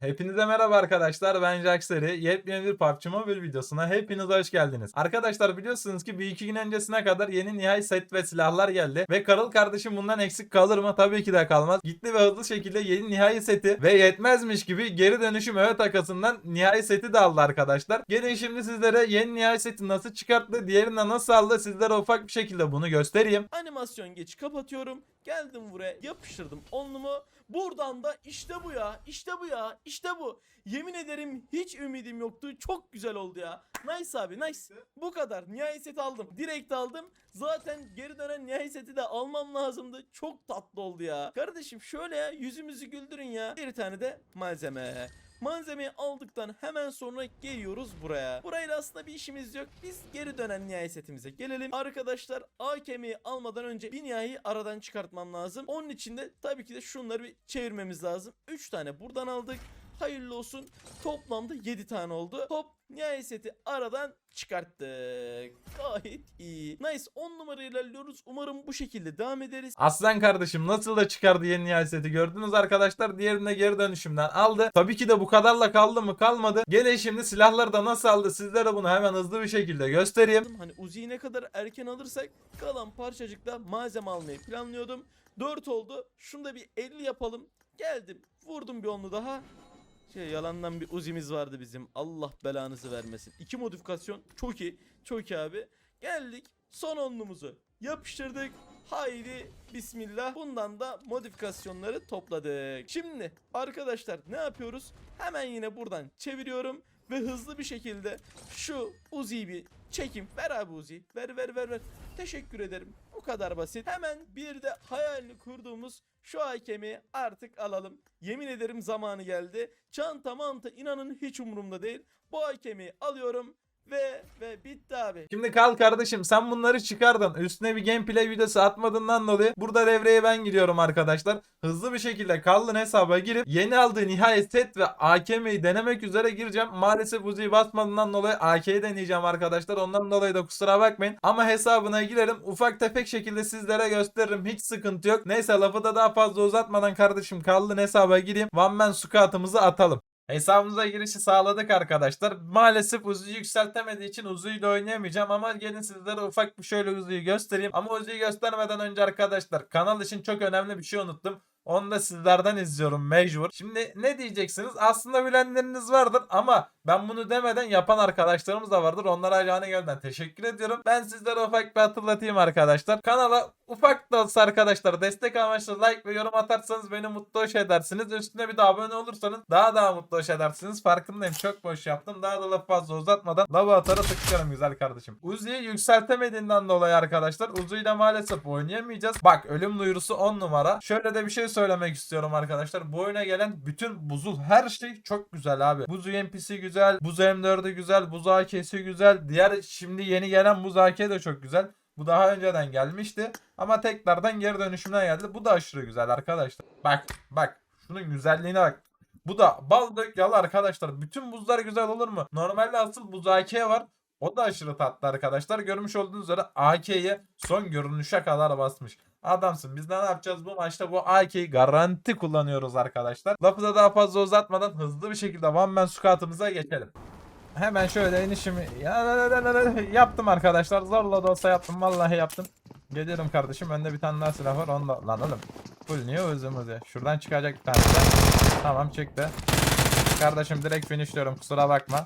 Hepinize merhaba arkadaşlar ben Jaxeri. Yepyeni bir PUBG Mobile videosuna hepiniz hoş geldiniz. Arkadaşlar biliyorsunuz ki bir iki gün öncesine kadar yeni nihai set ve silahlar geldi. Ve Karıl kardeşim bundan eksik kalır mı? Tabii ki de kalmaz. Gitti ve hızlı şekilde yeni nihai seti ve yetmezmiş gibi geri dönüşüm öğe takasından nihai seti de aldı arkadaşlar. Gelin şimdi sizlere yeni nihai seti nasıl çıkarttı, diğerine nasıl aldı sizlere ufak bir şekilde bunu göstereyim. Animasyon geç kapatıyorum. Geldim buraya yapıştırdım onumu. Buradan da işte bu ya. işte bu ya. İşte bu. Yemin ederim hiç ümidim yoktu. Çok güzel oldu ya. Nice abi nice. Bu kadar. Nihai seti aldım. Direkt aldım. Zaten geri dönen nihai seti de almam lazımdı. Çok tatlı oldu ya. Kardeşim şöyle ya yüzümüzü güldürün ya. Bir tane de malzeme. Malzemeyi aldıktan hemen sonra geliyoruz buraya. Burayla aslında bir işimiz yok. Biz geri dönen nihai gelelim. Arkadaşlar AKM'yi almadan önce bir aradan çıkartmam lazım. Onun için de tabii ki de şunları bir çevirmemiz lazım. 3 tane buradan aldık. Hayırlı olsun. Toplamda 7 tane oldu. Top nihai seti aradan çıkarttık. Gayet iyi. Nice 10 numara ilerliyoruz. Umarım bu şekilde devam ederiz. Aslan kardeşim nasıl da çıkardı yeni nihai seti gördünüz arkadaşlar. Diğerini de geri dönüşümden aldı. Tabii ki de bu kadarla kaldı mı kalmadı. Gelin şimdi silahları da nasıl aldı sizlere bunu hemen hızlı bir şekilde göstereyim. Hani Uzi'yi ne kadar erken alırsak kalan parçacıkla malzeme almayı planlıyordum. 4 oldu. Şunu da bir 50 yapalım. Geldim. Vurdum bir onlu daha. Şey yalandan bir Uzi'miz vardı bizim. Allah belanızı vermesin. İki modifikasyon çok iyi. Çok iyi abi. Geldik. Son onlumuzu yapıştırdık. Haydi bismillah. Bundan da modifikasyonları topladık. Şimdi arkadaşlar ne yapıyoruz? Hemen yine buradan çeviriyorum ve hızlı bir şekilde şu Uzi'yi bir çekim. Ver abi Uzi. Ver ver ver ver. Teşekkür ederim. Bu kadar basit. Hemen bir de hayalini kurduğumuz şu hakemi artık alalım. Yemin ederim zamanı geldi. Çanta manta inanın hiç umurumda değil. Bu hakemi alıyorum ve ve bitti abi. Şimdi kal kardeşim sen bunları çıkardın. Üstüne bir gameplay videosu atmadığından dolayı burada devreye ben giriyorum arkadaşlar. Hızlı bir şekilde kaldın hesaba girip yeni aldığı nihayet set ve AKM'yi denemek üzere gireceğim. Maalesef Uzi'yi basmadığından dolayı AK'yi deneyeceğim arkadaşlar. Ondan dolayı da kusura bakmayın. Ama hesabına girerim. Ufak tefek şekilde sizlere gösteririm. Hiç sıkıntı yok. Neyse lafı da daha fazla uzatmadan kardeşim kaldın hesaba gireyim. One man squat'ımızı atalım. Hesabımıza girişi sağladık arkadaşlar. Maalesef Uzi'yi yükseltemediği için Uzi'yle oynayamayacağım ama gelin sizlere ufak bir şöyle Uzi'yi göstereyim. Ama Uzi'yi göstermeden önce arkadaşlar kanal için çok önemli bir şey unuttum. Onu da sizlerden izliyorum mecbur. Şimdi ne diyeceksiniz? Aslında bilenleriniz vardır ama ben bunu demeden yapan arkadaşlarımız da vardır. Onlara canı gönülden teşekkür ediyorum. Ben sizlere ufak bir hatırlatayım arkadaşlar. Kanala ufak da olsa arkadaşlar destek amaçlı like ve yorum atarsanız beni mutlu hoş edersiniz. Üstüne bir de abone olursanız daha daha mutlu hoş edersiniz. Farkındayım çok boş yaptım. Daha da lafı fazla uzatmadan laboratuvara tıklıyorum güzel kardeşim. Uzi'yi yükseltemediğinden dolayı arkadaşlar Uzi ile maalesef oynayamayacağız. Bak ölüm duyurusu 10 numara. Şöyle de bir şey söylemek istiyorum arkadaşlar. Bu oyuna gelen bütün buzul her şey çok güzel abi. Buz UMP'si güzel. Buz M4'ü güzel. Buz AK'si güzel. Diğer şimdi yeni gelen buz AK de çok güzel. Bu daha önceden gelmişti. Ama tekrardan geri dönüşümden geldi. Bu da aşırı güzel arkadaşlar. Bak bak. Şunun güzelliğine bak. Bu da bal dök yalı arkadaşlar. Bütün buzlar güzel olur mu? Normalde asıl buz AK var. O da aşırı tatlı arkadaşlar. Görmüş olduğunuz üzere AK'ye son görünüşe kadar basmış. Adamsın. Biz ne yapacağız bu maçta? Bu AK'yi garanti kullanıyoruz arkadaşlar. Lafı da daha fazla uzatmadan hızlı bir şekilde one man squat'ımıza geçelim. Hemen şöyle inişimi ya- yaptım arkadaşlar. Zorla da olsa yaptım. Vallahi yaptım. Geliyorum kardeşim. Önde bir tane daha silah var. Onu da lan oğlum. Full niye özümüz ya? Şuradan çıkacak bir tane de. Tamam çıktı. Kardeşim direkt finishliyorum. Kusura bakma.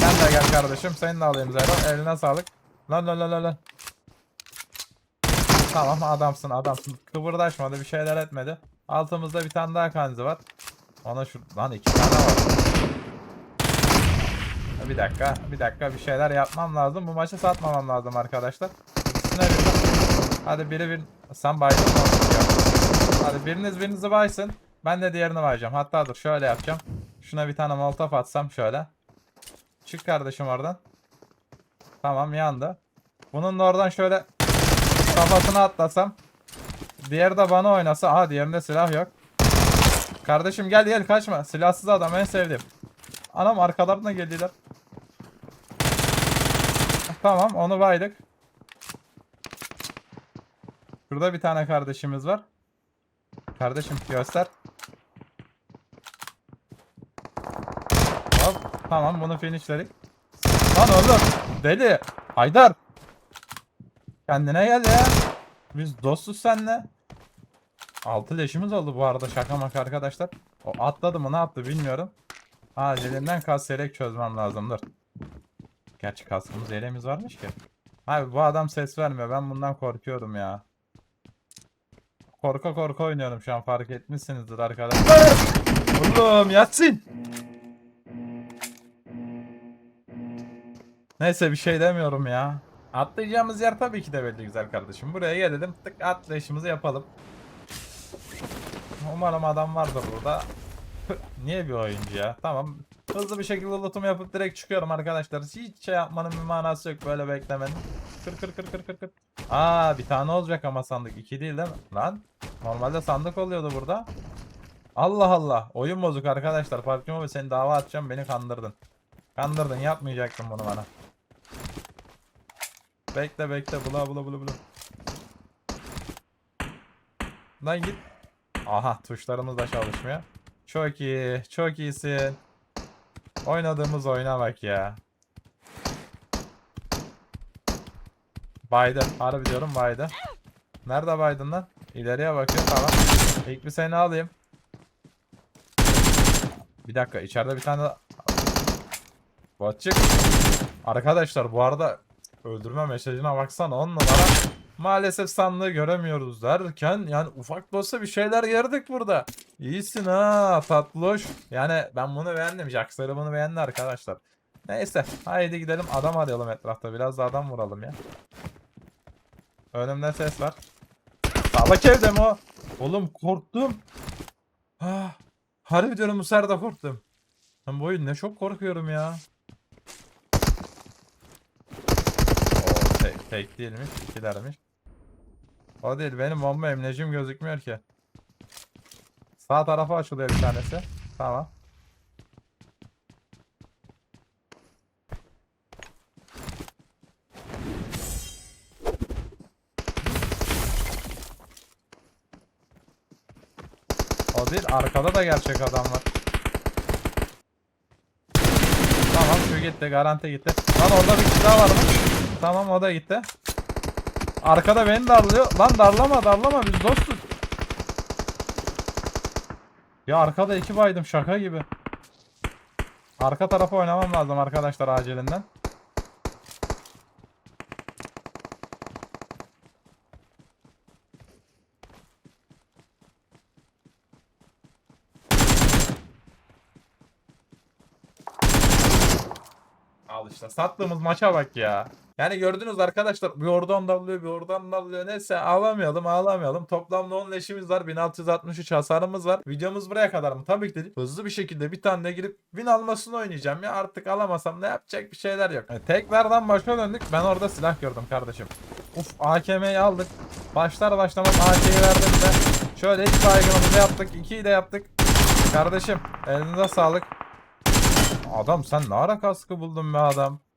Sen de gel kardeşim. Seni de alayım Zero. Eline sağlık. Lan lan lan lan. Tamam adamsın adamsın. Kıvırdaşmadı bir şeyler etmedi. Altımızda bir tane daha kanzi var. Ona şu lan iki tane var. Bir dakika, bir dakika bir şeyler yapmam lazım. Bu maçı satmamam lazım arkadaşlar. İkisine bir Hadi biri bir sen baydın. Hadi biriniz birinizi baysın. Ben de diğerini bayacağım. Hatta dur şöyle yapacağım. Şuna bir tane molotof atsam şöyle. Çık kardeşim oradan. Tamam yandı. Bunun da oradan şöyle kafasına atlasam. Diğeri de bana oynasa. Aha diğerinde silah yok. Kardeşim gel gel kaçma. Silahsız adam en sevdiğim. Anam arkalarına geldiler. Tamam onu baydık. Şurada bir tane kardeşimiz var. Kardeşim göster. Tamam bunu finishledik. Lan oğlum deli. Haydar. Kendine gel ya. Biz dostuz seninle. Altı leşimiz oldu bu arada şaka maka arkadaşlar. O atladı mı ne yaptı bilmiyorum. Acilinden kas yelek çözmem lazımdır. Gerçi kaskımız yeleğimiz varmış ki. Abi bu adam ses vermiyor. Ben bundan korkuyorum ya. Korka korka oynuyorum şu an fark etmişsinizdir arkadaşlar. Oğlum yatsın. Neyse bir şey demiyorum ya. Atlayacağımız yer tabii ki de belli güzel kardeşim. Buraya gelelim tık atlayışımızı yapalım. Umarım adam vardır burada. Niye bir oyuncu ya? Tamam. Hızlı bir şekilde lootumu yapıp direkt çıkıyorum arkadaşlar. Hiç şey yapmanın bir manası yok böyle beklemenin. Kır kır kır kır kır kır. Aa bir tane olacak ama sandık. iki değil değil mi? Lan. Normalde sandık oluyordu burada. Allah Allah. Oyun bozuk arkadaşlar. Farkım abi seni dava atacağım beni kandırdın. Kandırdın yapmayacaktın bunu bana. Bekle bekle bula bula bula bula. Lan git. Aha tuşlarımız da çalışmıyor. Çok iyi. Çok iyisin. Oynadığımız oyuna bak ya. Baydı. Harbi diyorum baydı. Nerede baydın lan? İleriye bakıyor tamam. İlk bir seni alayım. Bir dakika içeride bir tane Botçuk. Arkadaşlar bu arada öldürme mesajına baksana 10 numara. Maalesef sandığı göremiyoruz derken yani ufak da olsa bir şeyler gördük burada. İyisin ha tatloş. Yani ben bunu beğendim. Jaxları bunu beğendi arkadaşlar. Neyse haydi gidelim adam arayalım etrafta. Biraz da adam vuralım ya. Önümde ses var. Salak evde mi o? Oğlum korktum. Ah, harbi diyorum bu sefer de korktum. Ben bu oyun ne çok korkuyorum ya. Tek, tek değilmiş, ikilermiş. O değil, benim bomba emnecim gözükmüyor ki. Sağ tarafa açılıyor bir tanesi. Tamam. O değil, arkada da gerçek adam var. Tamam şu gitti, garanti gitti. Lan orada bir kişi daha var mı? Tamam o da gitti. Arkada beni darlıyor. Lan darlama darlama biz dostuz. Ya arkada iki baydım şaka gibi. Arka tarafa oynamam lazım arkadaşlar acilinden. Al işte sattığımız maça bak ya. Yani gördünüz arkadaşlar bir oradan dalıyor bir oradan dalıyor. Neyse ağlamayalım ağlamayalım. Toplamda 10 leşimiz var 1663 hasarımız var. Videomuz buraya kadar mı? Tabii ki değil. Hızlı bir şekilde bir tane de girip win almasını oynayacağım ya. Artık alamasam da yapacak bir şeyler yok. Yani tekrardan başa döndük. Ben orada silah gördüm kardeşim. Uf AKM'yi aldık. Başlar başlamaz AK'yi verdim de. Şöyle ilk baygınımızı yaptık. 2'yi de yaptık. Kardeşim elinize sağlık. Adam sen ne ara kaskı buldun be adam.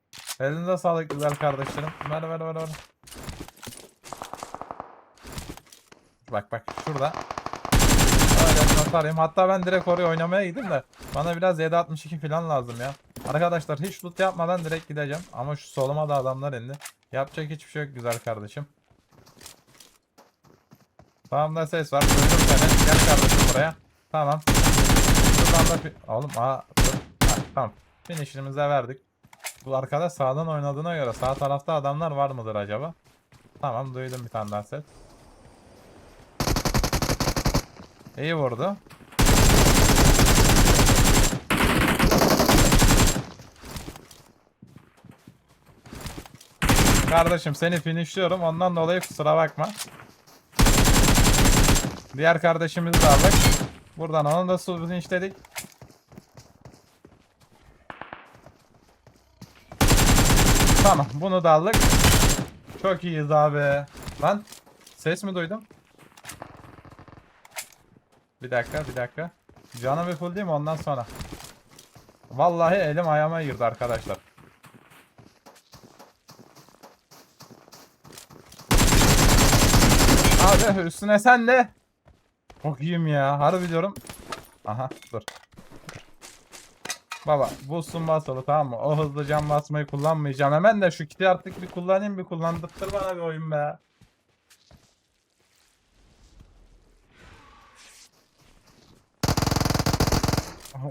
Elinize sağlık güzel kardeşlerim. Ver ver ver ver. Bak bak şurada. Öyle not arayayım. Hatta ben direkt oraya oynamaya gideyim de. Bana biraz 762 falan lazım ya. Arkadaşlar hiç loot yapmadan direkt gideceğim. Ama şu soluma da adamlar indi. Yapacak hiçbir şey yok güzel kardeşim. Tamam da ses var. Duydum seni. Gel kardeşim buraya. Tamam. Şuradan da... Oğlum aa. Dur. Ha, tamam. Finish'imizi de verdik. Bu arkada sağdan oynadığına göre sağ tarafta adamlar var mıdır acaba? Tamam duydum bir tane daha set. İyi vurdu. Kardeşim seni finishliyorum ondan dolayı kusura bakma. Diğer kardeşimizi de aldık. Buradan onu da su finishledik. Tamam bunu da aldık. Çok iyiyiz abi. Lan ses mi duydum? Bir dakika bir dakika. Canım bir full değil mi ondan sonra? Vallahi elim ayağıma girdi arkadaşlar. Abi üstüne sen de. Çok iyiyim ya. Harbi diyorum. Aha dur. Baba boost'un basılı tamam mı? O hızlı cam basmayı kullanmayacağım. Hemen de şu kiti artık bir kullanayım bir kullandırtır bana bir oyun be.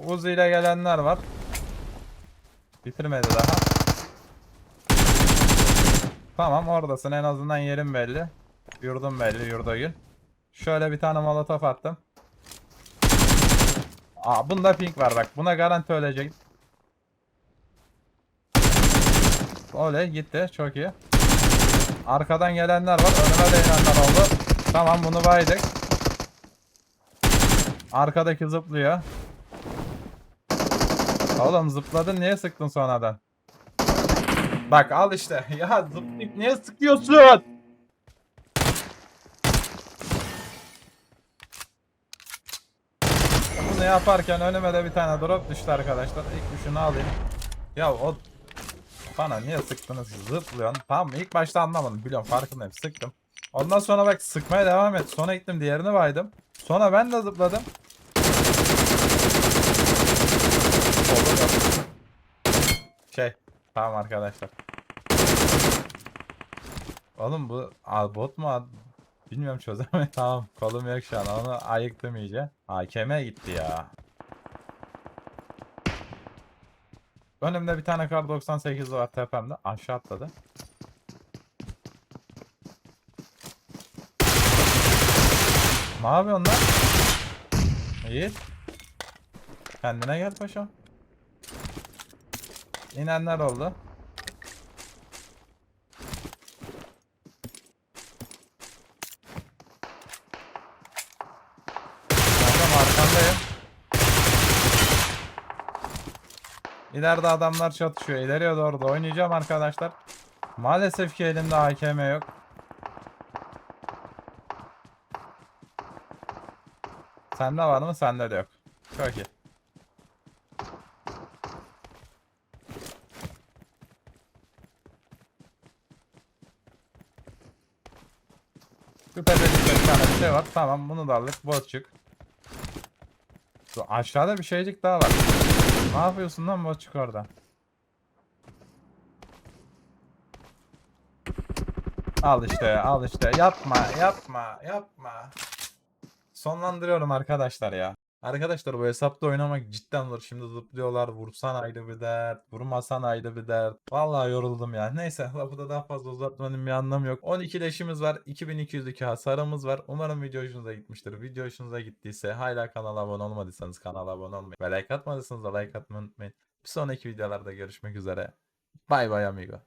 Uzi ile gelenler var. Bitirmedi daha. Tamam oradasın en azından yerin belli. Yurdun belli yurdagül. Şöyle bir tane molotof attım. Aa bunda pink var bak buna garanti ölecek. Oley gitti çok iyi. Arkadan gelenler var önüme değenler oldu. Tamam bunu baydık. Arkadaki zıplıyor. Oğlum zıpladın niye sıktın sonradan? Bak al işte. Ya zıplayıp niye sıkıyorsun? Bunu yaparken önüme de bir tane drop düştü arkadaşlar. İlk şunu alayım. Ya o bana niye sıktınız zıplıyorsun. Tamam ilk başta anlamadım biliyorum farkındayım sıktım. Ondan sonra bak sıkmaya devam et. Sonra gittim diğerini baydım. Sonra ben de zıpladım. Şey tamam arkadaşlar. Oğlum bu bot mu? Bilmiyorum çözemedim. tamam kolum yok şu an onu ayıktım iyice. AKM gitti ya. Önümde bir tane kar 98 var tepemde. Aşağı atladı. Ne yapıyorsun lan? İyi. Kendine gel paşam. İnenler oldu. Tamam arkandayım. İleride adamlar çatışıyor. İleriye doğru da oynayacağım arkadaşlar. Maalesef ki elimde AKM yok. Sende var mı? Sende de yok. Çok iyi. Küpedelikte bir tane şey var. Tamam bunu da aldık. Botçuk. Şu aşağıda bir şeycik daha var. Ne yapıyorsun lan Botçuk orada? Al işte al işte yapma yapma yapma. Sonlandırıyorum arkadaşlar ya. Arkadaşlar bu hesapta oynamak cidden zor. Şimdi zıplıyorlar. Vursan ayrı bir dert. Vurmasan ayrı bir dert. Vallahi yoruldum ya. Neyse lafı da daha fazla uzatmanın bir anlamı yok. 12 leşimiz var. 2202 hasarımız var. Umarım video hoşunuza gitmiştir. Video hoşunuza gittiyse hala kanala abone olmadıysanız kanala abone olmayı ve like atmadıysanız da like atmayı unutmayın. Bir sonraki videolarda görüşmek üzere. Bay bay amigo.